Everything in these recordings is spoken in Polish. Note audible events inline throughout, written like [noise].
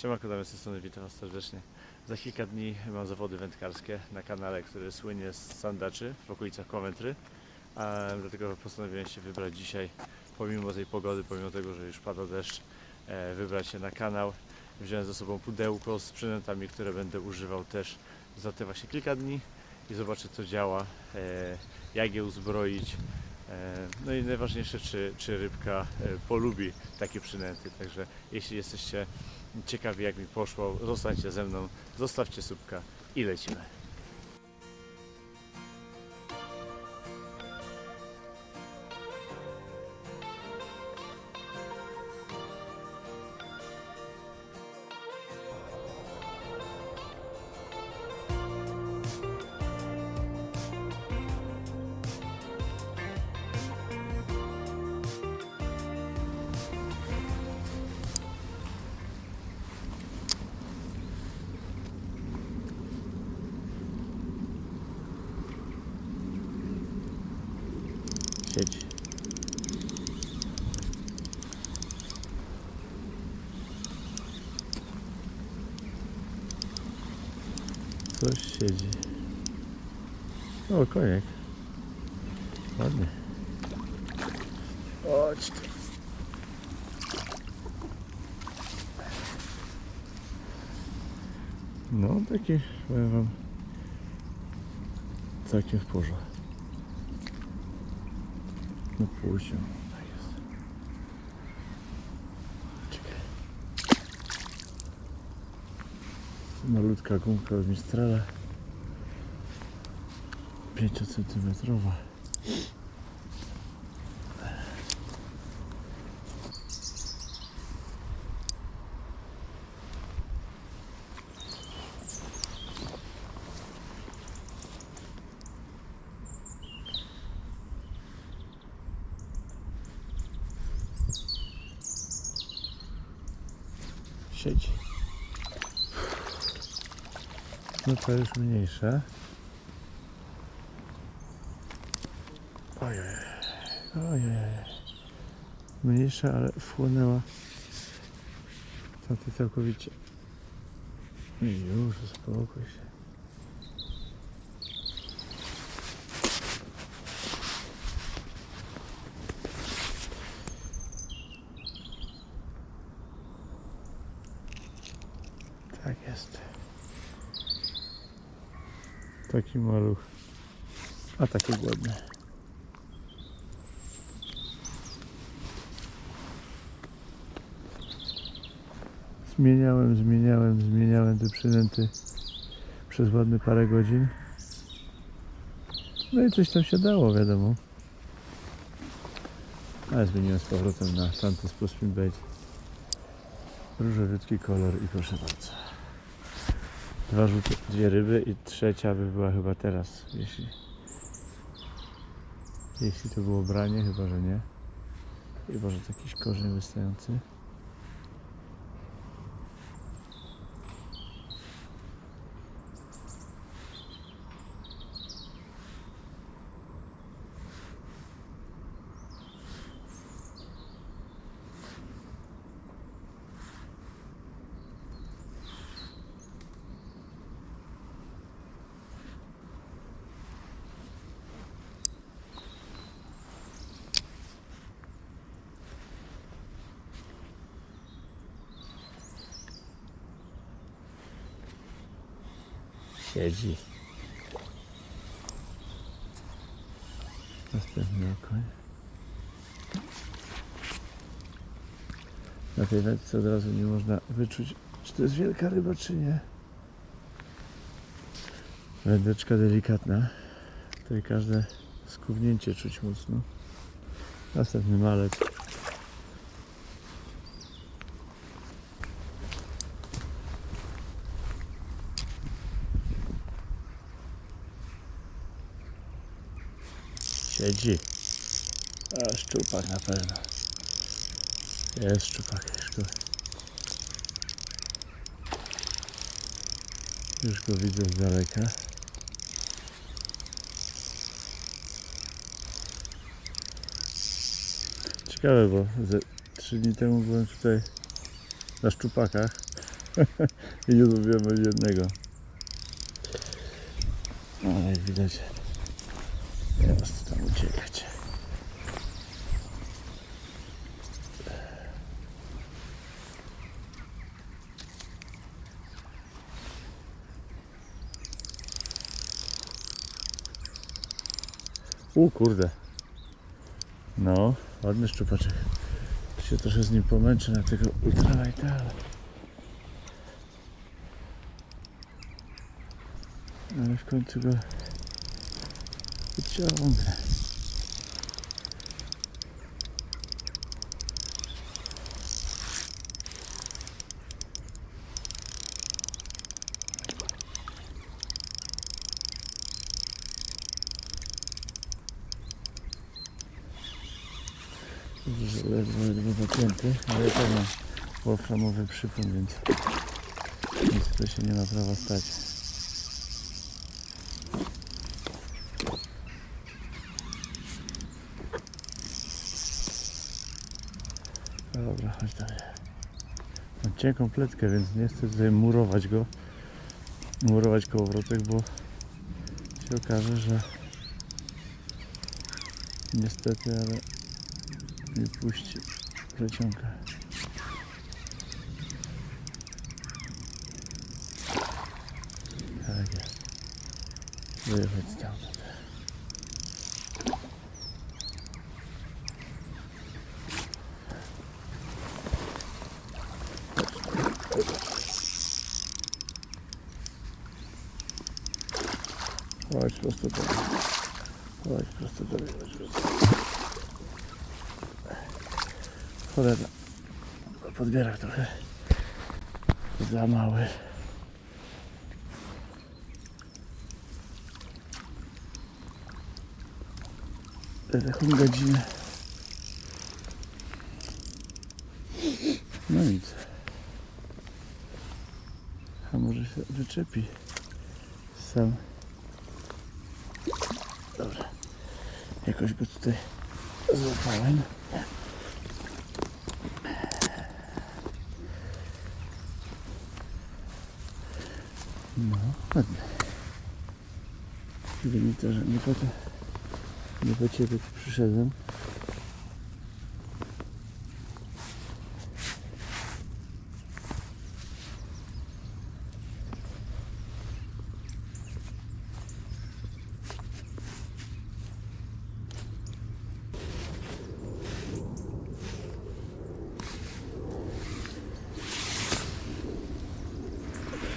Siemanko, damy z strony, witam Was serdecznie. Za kilka dni mam zawody wędkarskie na kanale, który słynie z sandaczy w okolicach Coventry. A dlatego postanowiłem się wybrać dzisiaj, pomimo tej pogody, pomimo tego, że już pada deszcz, e, wybrać się na kanał. Wziąłem ze sobą pudełko z przynętami, które będę używał też za te właśnie kilka dni i zobaczę co działa, e, jak je uzbroić. E, No i najważniejsze, czy, czy rybka e, polubi takie przynęty. Także jeśli jesteście ciekawi jak mi poszło, zostańcie ze mną, zostawcie subka i lecimy. Siedź. Coś siedzi. O, koniek. Ładny. Chodź tu. No, taki, powiem wam, całkiem w porządku. No. Czekaj. Malutka gumka od Mistrala. 5 centymetrowa. Siedzi. No to już mniejsze. Ojej. Ojej. Mniejsza, ale wchłonęła. Tamty całkowicie. Już, uspokój się. Tak jest. Taki maluch. A taki głodny. Zmieniałem, zmieniałem, zmieniałem te przynęty przez ładne parę godzin. No i coś tam się dało, wiadomo. Ale zmieniłem z powrotem na tamten sposób bait. Różowiutki kolor i proszę bardzo. Dwa rzuty, dwie ryby i trzecia by była chyba teraz, jeśli jeśli to było branie, chyba że nie. Chyba, że to jakiś korzeń wystający. Siedzi. Następny okoń. Na tej wędce od razu nie można wyczuć, czy to jest wielka ryba, czy nie. Wędeczka delikatna. Tutaj każde skubnięcie czuć mocno. Następny malec. Siedzi. A szczupak na pewno. Jest szczupak, szczupak. Już go widzę z daleka. Ciekawe, bo ze trzy dni temu byłem tutaj na szczupakach [laughs] I nie zrobiłem ani jednego. Ale jak widać, teraz tam uciekać. U kurde. No, ładny szczupaczek. Się trochę z nim pomęczę na tego ultralighta. Ale w końcu go wyciągnę. Dobrze, że ledwo, ledwo zapięty, ale to ma wolframowy przypon, więc nic to się nie ma prawa stać. Dobra, chodź dalej. Mam cienką pletkę, więc nie chcę tutaj murować go. Murować kołowrotek, bo się okaże, że niestety, ale nie puści plecionka. Tak jest. Wyjechać stamtąd. Chodź prosto do mnie. Chodź prosto. Cholera. Podbierak trochę za mały. Taką godzinę. No nic. A może się wyczepi sam. Dobra. Jakoś go tutaj złapałem. No. Gdyby to, że nie po to, nie po ciebie przyszedłem.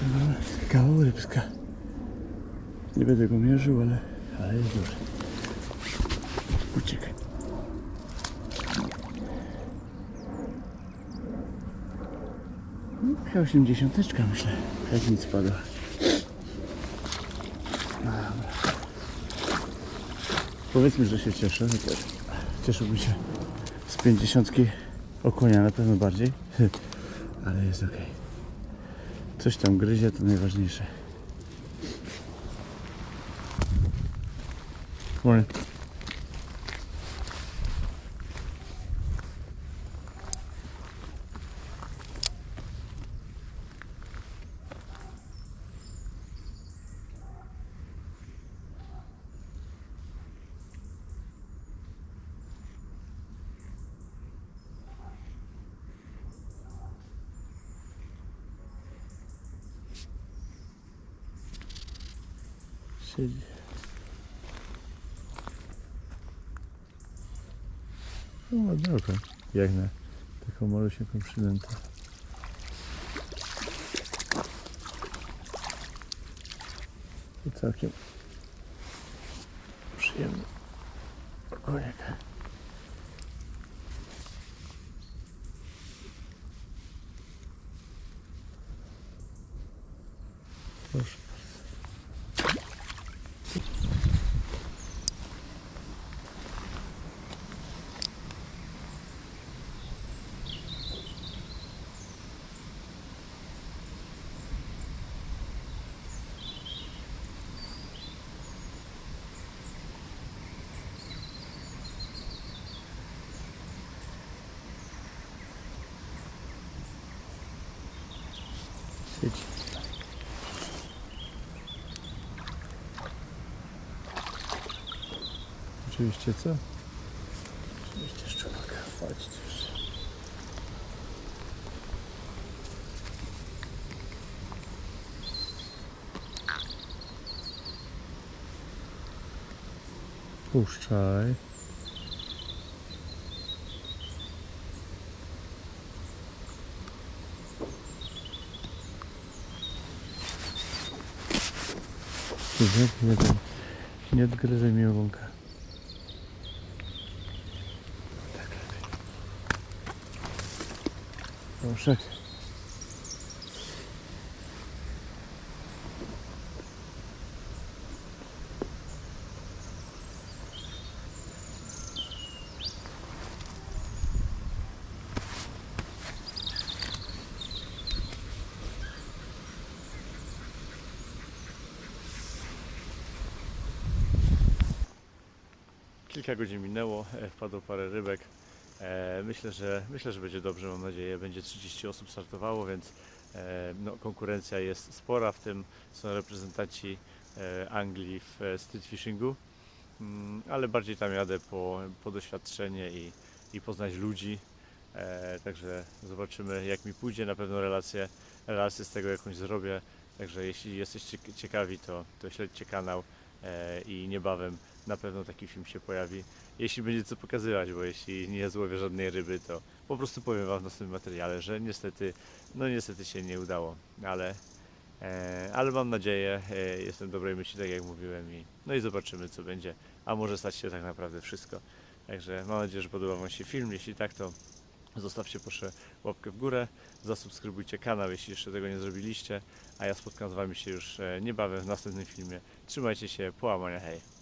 No, kawał rybska. Nie będę go mierzył, ale, ale jest duży. Uciekaj. No, Taka osiemdziesiąteczka myślę, jak nic spada. Powiedzmy, że się cieszę. Cieszyłbym się z pięćdziesiątki o konia na pewno bardziej, [laughs] ale jest ok. Coś tam gryzie, to najważniejsze. Morning. Siedzi. No ładne oko. Jak na taką malusieńką przynętę. To całkiem przyjemny okoniek. Proszę. Oczywiście co? Oczywiście szczupak. Chodź już. Puszczaj. Nie, nie, nie odgryzaj mi ogonka. Tak lepiej. Proszę. Kilka godzin minęło, e, wpadło parę rybek. E, Myślę, że myślę, że będzie dobrze, mam nadzieję. Będzie 30 osób startowało, więc e, no, konkurencja jest spora. W tym są reprezentanci e, Anglii w street fishingu, Mm, ale bardziej tam jadę po, po doświadczenie i, i poznać ludzi. Także zobaczymy, jak mi pójdzie. Na pewno relację, relację z tego jakąś zrobię. Także jeśli jesteście ciekawi, to, to śledźcie kanał i niebawem na pewno taki film się pojawi. Jeśli będzie co pokazywać, bo jeśli nie złowię żadnej ryby, to po prostu powiem Wam w następnym materiale, że niestety, no niestety się nie udało, ale, e, ale mam nadzieję, e, jestem dobrej myśli, tak jak mówiłem i no i zobaczymy co będzie, a może stać się tak naprawdę wszystko. Także mam nadzieję, że podoba Wam się film, jeśli tak to zostawcie proszę łapkę w górę, zasubskrybujcie kanał, jeśli jeszcze tego nie zrobiliście, a ja spotkam z Wami się już e, niebawem w następnym filmie. Trzymajcie się, połamania, hej!